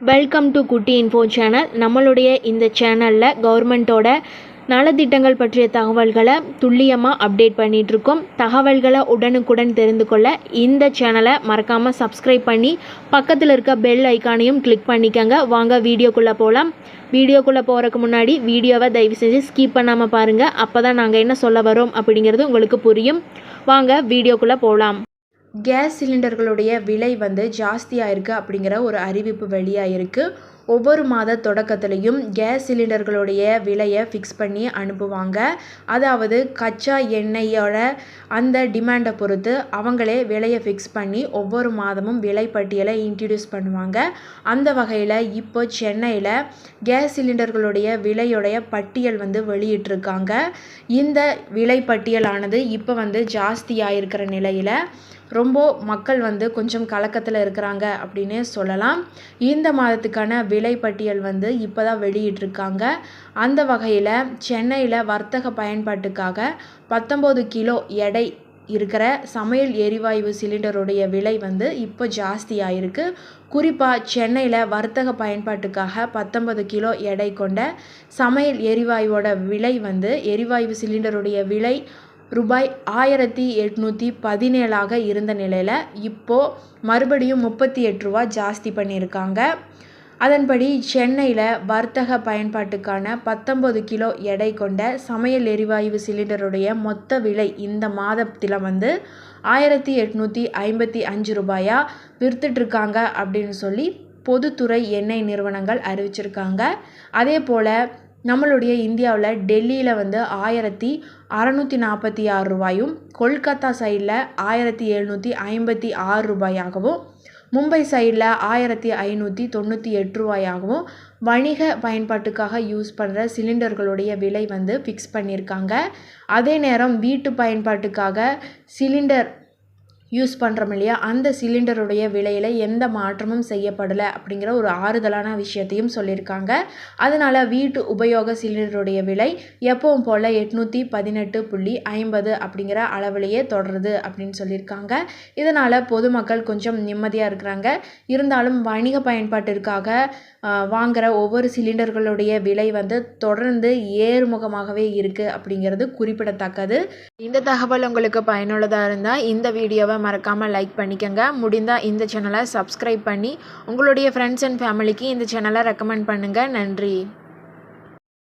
Welcome to Kutty info channel நம்மளுடைய இந்த சேனலில் கவர்மெண்ட்டோட நலத்திட்டங்கள் பற்றிய தகவல்களை துல்லியமாக அப்டேட் பண்ணிகிட்ருக்கோம் தகவல்களை உடனுக்குடன் தெரிந்து கொள்ள இந்த சேனலை மறக்காமல் சப்ஸ்கிரைப் பண்ணி பக்கத்தில் இருக்க பெல் ஐக்கானையும் கிளிக் பண்ணிக்கோங்க. வாங்க வீடியோக்குள்ளே போகலாம் வீடியோக்குள்ளே போகிறதுக்கு முன்னாடி வீடியோவை தயவு செஞ்சு ஸ்கிப் பண்ணாமல் பாருங்கள் அப்போ தான் நாங்கள் என்ன சொல்ல வரோம் அப்படிங்கிறது உங்களுக்கு புரியும். வாங்க வீடியோக்குள்ளே போகலாம் கேஸ் சிலிண்டர்களுடைய விலை வந்து ஜாஸ்தியாக இருக்குது அப்படிங்கிற ஒரு அறிவிப்பு வெளியாகிருக்கு ஒவ்வொரு மாத தொடக்கத்துலேயும் கேஸ் சிலிண்டர்களுடைய விலையை ஃபிக்ஸ் பண்ணி அனுப்புவாங்க. அதாவது கச்சா எண்ணெயோட அந்த டிமாண்டை பொறுத்து அவங்களே விலையை ஃபிக்ஸ் பண்ணி ஒவ்வொரு மாதமும் விலை பட்டியலை இன்ட்ரடியூஸ் பண்ணுவாங்க. அந்த வகையில் இப்போ சென்னையில் கேஸ் சிலிண்டர்களுடைய விலையுடைய பட்டியல் வந்து வெளியிட்டிருக்காங்க. இந்த விலை பட்டியலானது இப்போ வந்து ஜாஸ்தியாக இருக்கிற நிலையில் ரொம்ப மக்கள் வந்து கொஞ்சம் கலக்கத்தில் இருக்கிறாங்க அப்படின்னே சொல்லலாம். இந்த மாதத்துக்கான விலை பட்டியல் வந்து இப்போ தான் வெளியிட்டிருக்காங்க. அந்த வகையில் சென்னையில் வர்த்தக பயன்பாட்டுக்காக பத்தொம்போது கிலோ எடை இருக்கிற சமையல் எரிவாயு சிலிண்டருடைய விலை வந்து இப்போ ஜாஸ்தியாக இருக்குது குறிப்பாக சென்னையில் வர்த்தக பயன்பாட்டுக்காக பத்தொன்பது கிலோ எடை கொண்ட சமையல் எரிவாயுவோட விலை வந்து எரிவாயு சிலிண்டருடைய விலை ரூபாய் ஆயிரத்தி எட்நூற்றி பதினேழாக இருந்த நிலையில் இப்போது மறுபடியும் முப்பத்தி எட்டு ரூபா ஜாஸ்தி பண்ணியிருக்காங்க. அதன்படி சென்னையில் வர்த்தக பயன்பாட்டுக்கான பத்தொம்பது கிலோ எடை கொண்ட சமையல் எரிவாயு சிலிண்டருடைய மொத்த விலை இந்த மாதத்தில் வந்து ஆயிரத்தி எட்நூற்றி ஐம்பத்தி அஞ்சு ரூபாயாக விற்றுட்ருக்காங்க அப்படின்னு சொல்லி பொதுத்துறை எண்ணெய் நிறுவனங்கள் அறிவிச்சிருக்காங்க. அதே போல் நம்மளுடைய இந்தியாவில் டெல்லியில் வந்து ஆயிரத்தி அறநூற்றி நாற்பத்தி ஆறு ரூபாயும் கொல்கத்தா சைடில் ஆயிரத்தி எழுநூற்றி ஐம்பத்தி ஆறு ரூபாயாகவும் மும்பை சைடில் ஆயிரத்தி ஐநூற்றி தொண்ணூற்றி எட்டு ரூபாயாகவும் வணிக பயன்பாட்டுக்காக யூஸ் பண்ணுற சிலிண்டர்களுடைய விலை வந்து ஃபிக்ஸ் பண்ணியிருக்காங்க அதே நேரம் வீட்டு பயன்பாட்டுக்காக சிலிண்டர் யூஸ் பண்ணுறோம் இல்லையா? அந்த சிலிண்டருடைய விலையில் எந்த மாற்றமும் செய்யப்படலை அப்படிங்கிற ஒரு ஆறுதலான விஷயத்தையும் சொல்லியிருக்காங்க. அதனால் வீட்டு உபயோக சிலிண்டருடைய விலை எப்பவும் போல் எட்நூற்றி பதினெட்டு புள்ளி ஐம்பது அப்படிங்கிற அளவிலேயே தொடருது அப்படின்னு சொல்லியிருக்காங்க. இதனால் பொதுமக்கள் கொஞ்சம் நிம்மதியாக இருக்கிறாங்க. இருந்தாலும் வணிக பயன்பாட்டிற்காக வாங்குகிற ஒவ்வொரு சிலிண்டர்களுடைய விலை வந்து தொடர்ந்து ஏறுமுகமாகவே இருக்குது அப்படிங்கிறது குறிப்பிடத்தக்கது. இந்த தகவல் உங்களுக்கு பயனுள்ளதாக இருந்தால் இந்த வீடியோவை மறக்காமல் லைக் பண்ணிக்கோங்க. முடிந்தால் இந்த சேனலை சப்ஸ்கிரைப் பண்ணி உங்களுடைய ஃப்ரெண்ட்ஸ் அண்ட் ஃபேமிலிக்கு இந்த சேனலை ரெக்கமெண்ட் பண்ணுங்கள் நன்றி.